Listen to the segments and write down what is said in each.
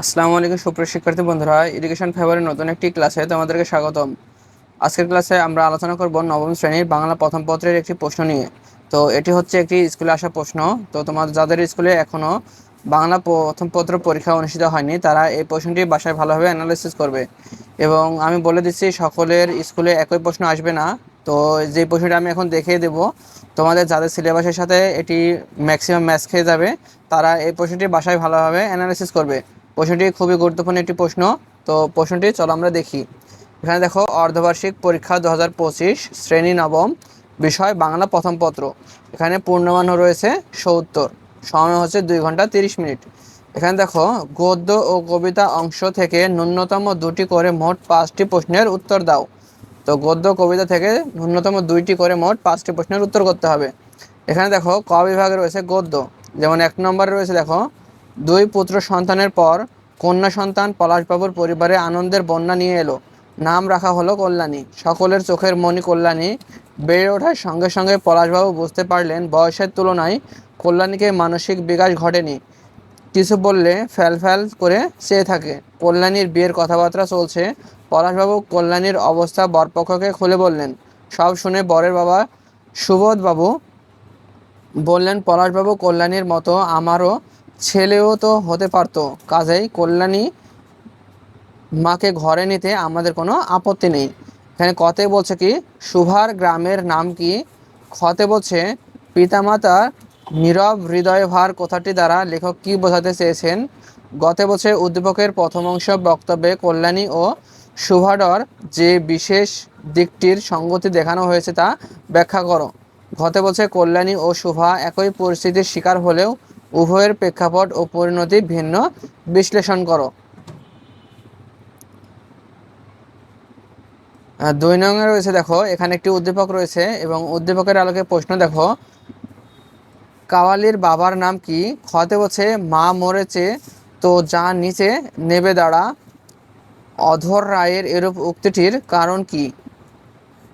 আসসালামু আলাইকুম সুপ্রিয় শিক্ষার্থী বন্ধুরা এডুকেশন ফেভারের নতুন একটি ক্লাসে তোমাদেরকে স্বাগতম। আজকের ক্লাসে আমরা আলোচনা করব নবম শ্রেণির বাংলা প্রথম পত্রের একটি প্রশ্ন নিয়ে। তো এটি হচ্ছে একটি স্কুলে আসা প্রশ্ন। তো তোমাদের যাদের স্কুলে এখনও বাংলা প্রথম পত্র পরীক্ষা অনুষ্ঠিত হয়নি, তারা এই প্রশ্নটি বাসায় ভালোভাবে অ্যানালাইসিস করবে। এবং আমি বলে দিচ্ছি, সকলের স্কুলে একই প্রশ্ন আসবে না। তো যে প্রশ্নটা আমি এখন দেখিয়ে দেব, তোমাদের যাদের সিলেবাসের সাথে এটি ম্যাক্সিমাম ম্যাচ খেয়ে যাবে, তারা এই প্রশ্নটি বাসায় ভালোভাবে অ্যানালাইসিস করবে। প্রশ্নটি খুবই গুরুত্বপূর্ণ একটি প্রশ্ন। তো প্রশ্নটি, চলো আমরা দেখি। এখানে দেখো, অর্ধবার্ষিক পরীক্ষা দু হাজার পঁচিশ, শ্রেণি নবম, বিষয় বাংলা প্রথম পত্র। এখানে পূর্ণমান রয়েছে সত্তর সময় হচ্ছে দুই ঘণ্টা তিরিশ মিনিট। এখানে দেখো, গদ্য ও কবিতা অংশ থেকে ন্যূনতম দুটি করে মোট পাঁচটি প্রশ্নের উত্তর দাও। তো গদ্য, কবিতা থেকে ন্যূনতম দুইটি করে মোট পাঁচটি প্রশ্নের উত্তর করতে হবে। এখানে দেখো, ক বিভাগে রয়েছে গদ্য। যেমন এক নম্বরে রয়েছে, দেখো দুই পুত্র সন্তানের পর কন্যা সন্তান পলাশবাবুর পরিবারে আনন্দের বন্যা নিয়ে এলো। নাম রাখা হলো কল্যাণী। সকলের চোখের মণি কল্যাণী। বেড়ে ওঠার সঙ্গে সঙ্গে পলাশবাবু বুঝতে পারলেন, বয়সের তুলনায় কল্যাণীকে মানসিক বিকাশ ঘটেনি। কিছু বললে ফ্যাল ফ্যাল করে চেয়ে থাকে। কল্যাণীর বিয়ের কথাবার্তা চলছে। পলাশবাবু কল্যাণীর অবস্থা বরপক্ষকে খুলে বললেন, সব শুনে বরের বাবা সুবোধবাবু বললেন, পলাশবাবু কল্যাণীর মতো আমারও ছেলেও তো হতে পারতো। কাজেই কল্যাণী মাকে ঘরে নিতে আমাদের কোনো আপত্তি নেই। এখানে কতে বলছে কি, সুভার গ্রামের নাম কি? খতে বলছে পিতামাতার নীরব হৃদয় ভার কথাটি দ্বারা লেখক কি বোঝাতে চেয়েছেন? গতে বছর উদ্দীপকের প্রথম অংশ বক্তব্যে কল্যাণী ও শুভাডর যে বিশেষ দিকটির সঙ্গতি দেখানো হয়েছে তা ব্যাখ্যা করো। ঘতে বছর কল্যাণী ও শুভা একই পরিস্থিতির শিকার হলেও উভয়ের প্রেক্ষাপট ও পরিণতি ভিন্ন। বিশ্লেষণ করো। দুই নঙ্গে রয়েছে, দেখো, এখানে একটি উদ্দীপক রয়েছে এবং উদ্দীপকের আলোকে প্রশ্ন, দেখো, কাওয়ালির বাবার নাম কি? খতে বলছে, মা মরেছে, তো যা নিচে নেবে দাঁড়া। অধর রায়ের এরূপ উক্তিটির কারণ কি?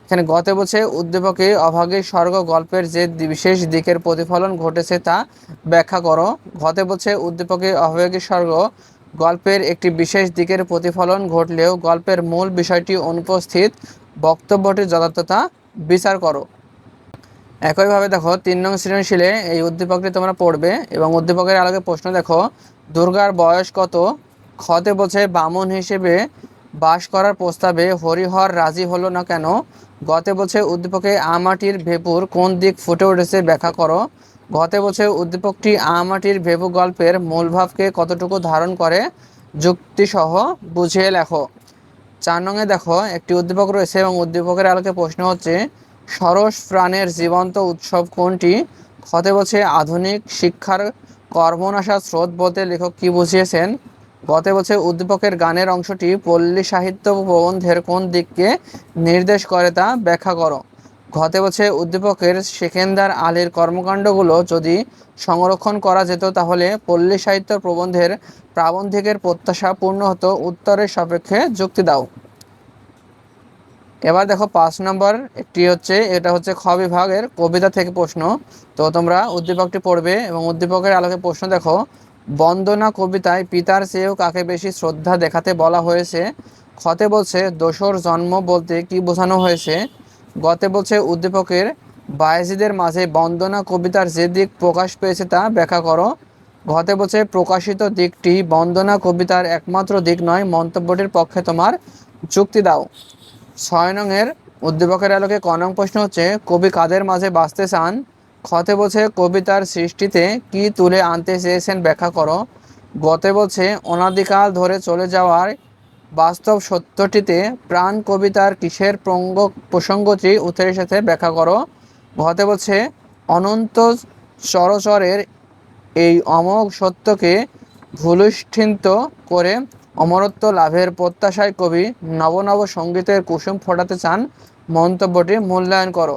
এখানে গতে বলছে, উদ্দীপকে অভাগী স্বর্গ গল্পের যে বিশেষ দিকের প্রতিফলন ঘটেছে তা ব্যাখ্যা করো। ঘতে বলছে, উদ্দীপকে অভাগী স্বর্গ গল্পের একটি বিশেষ দিকের প্রতিফলন ঘটলেও গল্পের মূল বিষয়টি অনুপস্থিত বক্তব্যটির যথার্থতা বিচার করো। একইভাবে দেখো, তিন নং সৃজনশীলে এই উদ্দীপকটি তোমরা পড়বে এবং উদ্দীপকের আলোকে প্রশ্ন দেখো, দুর্গার বয়স কত? খতে বলছে, বামন হিসেবে বাস করার প্রস্তাবে হরিহর রাজি হলো না কেন? গতে বলছে উদ্দীপকে আমাটির ভেপুর কোন দিক ফুটে উঠেছে ব্যাখ্যা করো। গতে বলছে উদ্দীপকটি আমাটির ভেপু গল্পের মূল ভাবকে কতটুকু ধারণ করে যুক্তিসহ বুঝিয়ে লেখো। চার নঙে দেখো, একটি উদ্দীপক রয়েছে এবং উদ্দীপকের আলোকে প্রশ্ন হচ্ছে, সরস প্রাণের জীবন্ত উৎসব কোনটি? ক্ষতে বলছে, আধুনিক শিক্ষার কর্মনাশা স্রোত বলতে লেখক কি বুঝিয়েছেন? গতে বলছে উদ্দীপকের গানের অংশটি পল্লী সাহিত্য প্রবন্ধের কোন দিককে নির্দেশ করে তা ব্যাখ্যা করো। ঘতে বলছে উদ্দীপকের সেকেন্দার আলীর কর্মকাণ্ডগুলো যদি সংরক্ষণ করা যেত, তাহলে পল্লী সাহিত্য প্রবন্ধের প্রাবন্ধিকের প্রত্যাশা পূর্ণ হতো। উত্তরের সাপেক্ষে যুক্তি দাও। এবার দেখো পাঁচ নম্বর, একটি হচ্ছে, এটা হচ্ছে খ বিভাগের কবিতা থেকে প্রশ্ন। তো তোমরা উদ্দীপকটি পড়বে এবং উদ্দীপকের আলোকে প্রশ্ন দেখো। বন্দনা কবিতায় পিতার চেয়েও কাকে বেশি শ্রদ্ধা দেখাতে বলা হয়েছে? খতে বলছে দোসর জন্ম বলতে কি বোঝানো হয়েছে? গতে বলছে, উদ্দীপকের বায়েজিদের মাঝে বন্দনা কবিতার যে দিক প্রকাশ পেয়েছে তা ব্যাখ্যা করো। ঘতে বলছে, প্রকাশিত দিকটি বন্দনা কবিতার একমাত্র দিক নয়, মন্তব্যটির পক্ষে তোমার যুক্তি দাও। ছয় নংয়ের উদ্দীপকের আলোকে ক নং প্রশ্ন হচ্ছে, কবি কাদের মাঝে বাঁচতে চান? খতে বলছে কবিতার সৃষ্টিতে কি তুলে আনতে চেয়েছেন ব্যাখ্যা করো। গতে বলছে অনাদিকাল ধরে চলে যাওয়ার বাস্তব সত্যটিতে প্রাণ কবিতার কিসের প্রঙ্গ প্রসঙ্গটি উঠে সাথে ব্যাখ্যা করো। ঘতে বলছে অনন্ত চরচরের এই অমোঘ সত্যকে ভুলুষ্ঠিন্ত করে অমরত্ব লাভের প্রত্যাশায় কবি নব নব সঙ্গীতের কুসুম ফোটাতে চান মন্তব্যটি মূল্যায়ন করো।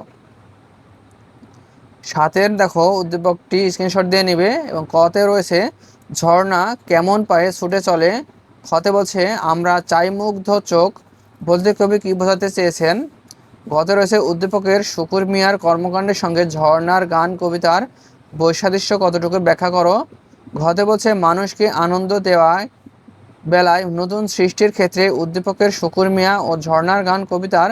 সাতের দেখো উদ্দীপকটি স্ক্রিনশট দিয়ে নিবে এবং কতে রয়েছে, ঝর্ণা কেমন পায়ে ছুটে চলে? খতে বলছে, আমরা চাই মুগ্ধ চোখ। বলতে কবি কি বোঝাতে চেয়েছেন? গতে রয়েছে উদ্দীপকের শুকুর মিয়ার কর্মকাণ্ডের সঙ্গে ঝর্ণার গান, কবিতার বৈসাদৃশ্য কতটুকু ব্যাখ্যা করো? ঘতে বলছে, মানুষকে আনন্দ দেওয়ায় বেলায় নতুন সৃষ্টির ক্ষেত্রে উদ্দীপকের শুকুর মিয়া ও ঝর্ণার গান, কবিতার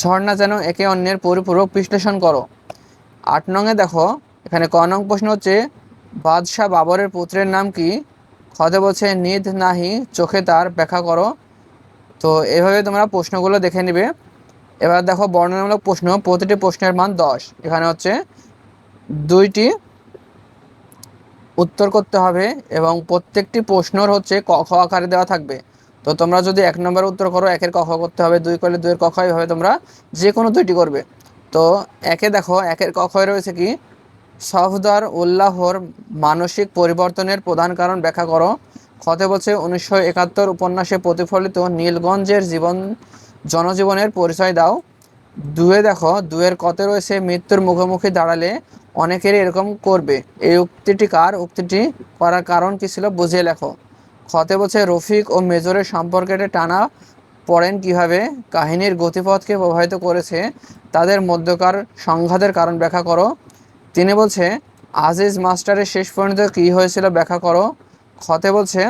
ঝর্ণা যেন একে অন্যের পরিপূরক বিশ্লেষণ করো। আট নংয়ে দেখো, এখানে ক নং প্রশ্ন হচ্ছে, বাদশাহ বাবরের পুত্রের নাম কি? খদে বলছে, নিধ নাহি, চোখে তার ব্যাখ্যা করো। তো এভাবে তোমরা প্রশ্নগুলো দেখে নিবে। এবার দেখো বর্ণনামূলক প্রশ্ন, প্রতিটি প্রশ্নের মান দশ। এখানে হচ্ছে, দুইটি উত্তর করতে হবে এবং প্রত্যেকটি প্রশ্নর হচ্ছে ক, খ আকারে দেওয়া থাকবে। তো তোমরা যদি এক নম্বর উত্তর করো, একের ক করতে হবে, দুই করলে দুইয়ের ক, খ এইভাবে তোমরা যে কোনো দুইটি করবে। তো একে দেখো, একের ক খয় রয়েছে কি? সফদার উল্লাহর মানসিক পরিবর্তনের প্রধান কারণ ব্যাখ্যা করো। খতে বলছে, উনিশশো একাত্তর উপন্যাসে প্রতিফলিত নীলগঞ্জের জীবন, জনজীবনের পরিচয় দাও। দুয়ে দেখো, দুয়ের কতে রয়েছে, মৃত্যুর মুখোমুখি দাঁড়ালে অনেকেরই এরকম করবে। এই উক্তিটি কার? উক্তিটি করার কারণ কি ছিল বুঝিয়ে লেখো। খতে বলছে, রফিক ও মেজরের সম্পর্কে টানা পড়েন কীভাবে, কাহিনীর গতিপথকে প্রভাবিত করেছে, তাদের মধ্যকার সংঘাতের কারণ ব্যাখ্যা করো। তিনি বলছে, আজিজ মাস্টারের শেষ পর্যন্ত কী হয়েছিল ব্যাখ্যা করো। খতে বলছে,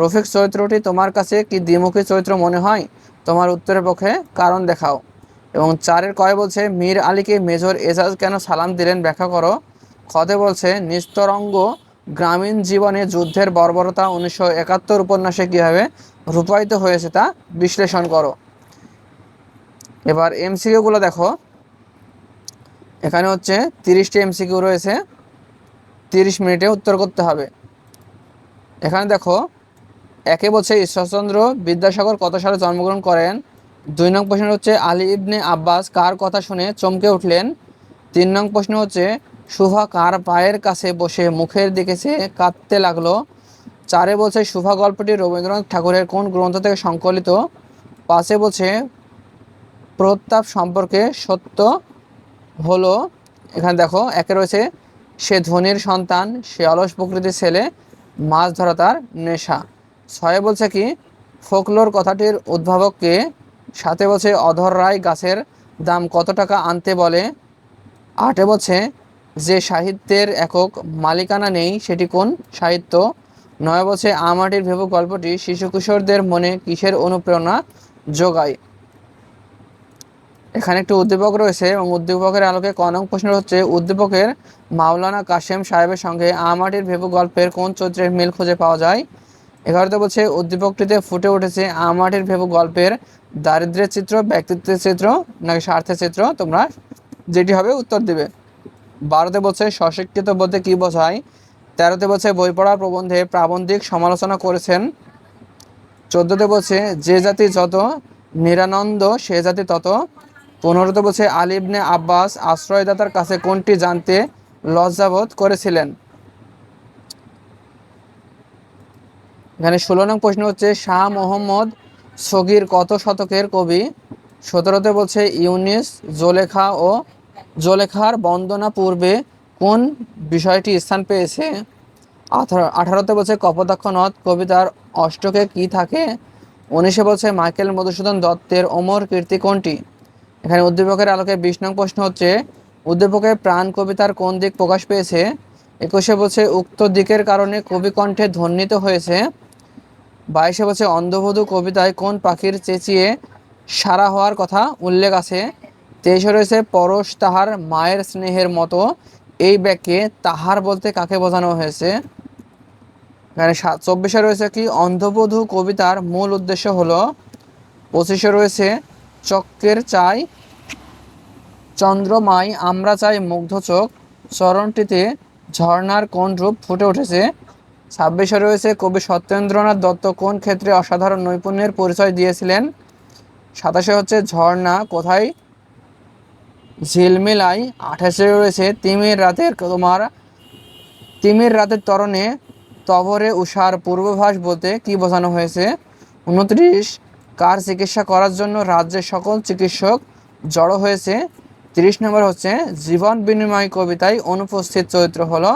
রফিক চরিত্রটি তোমার কাছে কি দ্বিমুখী চরিত্র মনে হয়? তোমার উত্তরের পক্ষে কারণ দেখাও। এবং চারের কয় বলছে, মীর আলীকে মেজর এজাজ কেন সালাম দিলেন ব্যাখ্যা করো। খতে বলছে, নিস্তরঙ্গ গ্রামীণ জীবনে যুদ্ধের বর্বরতা উনিশশো একাত্তর উপন্যাসে কীভাবে রূপায়িত হয়েছে তা বিশ্লেষণ করো। এবার এমসিকিউগুলো দেখো। এখানে হচ্ছে তিরিশটি এমসিকিউ রয়েছে, তিরিশ মিনিটে উত্তর করতে হবে। এখানে দেখো, একে বলছে ঈশ্বরচন্দ্র বিদ্যাসাগর কত সালে জন্মগ্রহণ করেন? দুই নং প্রশ্ন হচ্ছে আলী ইবনে আব্বাস কার কথা শুনে চমকে উঠলেন? তিন নং প্রশ্ন হচ্ছে সুভা কার পায়ের কাছে বসে মুখের দিকে সে কাঁদতে লাগল। চারে বলছে, সুভা, গল্পটি রবীন্দ্রনাথ ঠাকুরের কোন গ্রন্থ থেকে সংকলিত? পাঁচে বলছে, প্রতাপ সম্পর্কে সত্য হলো এখানে দেখো, একে রয়েছে, সে ধনির সন্তান, সে অলস প্রকৃতির ছেলে, মাছ ধরা তার নেশা। ছয়ে বলছে কি, ফোকলোর কথাটির উদ্ভাবককে সাথে বলছে, অধর রায় গাছের দাম কত টাকা আনতে বলে? আটে বলছে যে সাহিত্যের একক মালিকানা নেই, সেটি কোন সাহিত্য? নয় বছর আমাটির ভেবু গল্পটি শিশু কিশোরদের মনে কিসের অনুপ্রেরণা যোগায়? এখানে একটি উদ্দীপক রয়েছে এবং উদ্দীপকের আলোকে ক নং প্রশ্ন হচ্ছে, উদ্দীপকের মাওলানা কাশেম সাহেবের সঙ্গে আমাটির ভেবু গল্পের কোন চরিত্রের মিল খুঁজে পাওয়া যায়? এগারোতে বলছে, উদ্দীপকটিতে ফুটে উঠেছে আমাটির ভেবু গল্পের দারিদ্র্যের চিত্র, ব্যক্তিত্বের চিত্র নাকি স্বার্থের চিত্র? তোমরা যেটি হবে উত্তর দেবে। বারোতে বলছে, সশিক্ষিত বলতে কী বোঝায়? তেরোতে বলছে, বই পড়া প্রবন্ধে প্রাবন্ধিক সমালোচনা করেছেন। চোদ্দোতে বলছে, যে জাতি যত নিরানন্দ, সে জাতি তত। পনেরোতে বলছে আলিবনে আব্বাস আশ্রয়দাতার কাছে কোনটি জানতে লজ্জাবোধ করেছিলেন? এখানে ষোলো নং প্রশ্ন হচ্ছে, শাহ মোহাম্মদ সগির কত শতকের কবি? সতেরোতে বলছে, ইউনিস, জোলেখা ও জোলেখার বন্দনা পূর্বে কোন বিষয়টি স্থান পেয়েছে? আঠারো, আঠারোতে বলছে কপোতাক্ষ নদ, কবিতার অষ্টকে কি থাকে? উনিশে বলছে মাইকেল মধুসূদন দত্তের অমর কীর্তি কোনটি? এখানে উদ্দীপকের আলোকে বিশ নং প্রশ্ন হচ্ছে, উদ্দীপকের প্রাণ কবিতার কোন দিক প্রকাশ পেয়েছে? একুশে বলছে উক্ত দিকের কারণে কবি কণ্ঠে ধ্বনিত হয়েছে। বাইশে বলছে অন্ধবধূ কবিতায় কোন পাখির চেঁচিয়ে সারা হওয়ার কথা উল্লেখ আছে? তেইশে রয়েছে পরশ তাহার মায়ের স্নেহের মতো। এই ব্যাগকে তাহার বলতে কাকে বোঝানো হয়েছে? এখানে চব্বিশে রয়েছে কি? অন্ধবধূ কবিতার মূল উদ্দেশ্য হলো, পঁচিশে রয়েছে, চক্রের চাই চন্দ্রমাই, আমরা চাই মুগ্ধ চোখ। চরণটিতে ঝর্ণার কোন রূপ ফুটে উঠেছে? ছাব্বিশে রয়েছে, কবি সত্যেন্দ্রনাথ দত্ত কোন ক্ষেত্রে অসাধারণ নৈপুণ্যের পরিচয় দিয়েছিলেন? সাতাশে হচ্ছে, ঝর্ণা কোথায় ঝিলমিলাই আঠাশে রয়েছে তিমির রাতের তোমার, তিমির রাতের তরণে তবরে উষার পূর্বভাস বলতে কি বোঝানো হয়েছে? উনত্রিশ, কার চিকিৎসা করার জন্য রাজ্যের সকল চিকিৎসক জড়ো হয়েছে? তিরিশ নম্বর হচ্ছে, জীবন বিনিময় কবিতায় অনুপস্থিত চরিত্র হলো।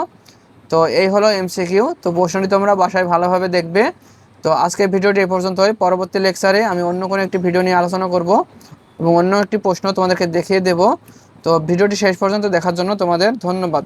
তো এই হলো এমসিকিউ। তো প্রশ্নটি তোমরা বাসায় ভালোভাবে দেখবে। তো আজকের ভিডিওটি এ পর্যন্তই। পরবর্তী লেকচারে আমি অন্য কোনো একটি ভিডিও নিয়ে আলোচনা করব। এবং অন্য একটি প্রশ্ন তোমাদেরকে দেখিয়ে দেব। তো ভিডিওটি শেষ পর্যন্ত দেখার জন্য তোমাদের ধন্যবাদ।